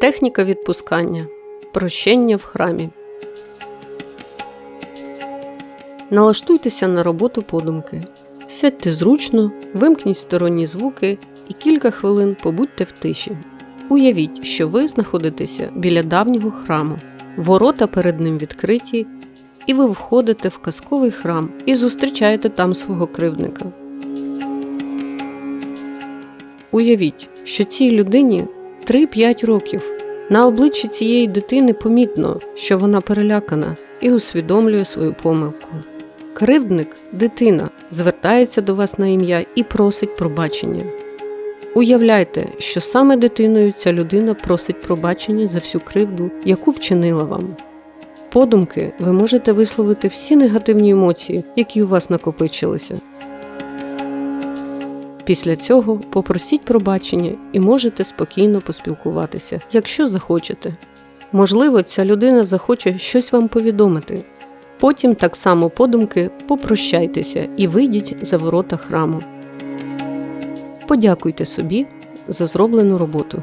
Техніка відпускання. Прощення в храмі. Налаштуйтеся на роботу подумки. Сядьте зручно, вимкніть сторонні звуки і кілька хвилин побудьте в тиші. Уявіть, що ви знаходитеся біля давнього храму. Ворота перед ним відкриті, і ви входите в казковий храм і зустрічаєте там свого кривдника. Уявіть, що цій людині 3-5 років. На обличчі цієї дитини помітно, що вона перелякана і усвідомлює свою помилку. Кривдник, дитина, звертається до вас на ім'я і просить пробачення. Уявляйте, що саме дитиною ця людина просить пробачення за всю кривду, яку вчинила вам. Подумки ви можете висловити всі негативні емоції, які у вас накопичилися. Після цього попросіть пробачення і можете спокійно поспілкуватися, якщо захочете. Можливо, ця людина захоче щось вам повідомити. Потім так само подумки попрощайтеся і вийдіть за ворота храму. Подякуйте собі за зроблену роботу.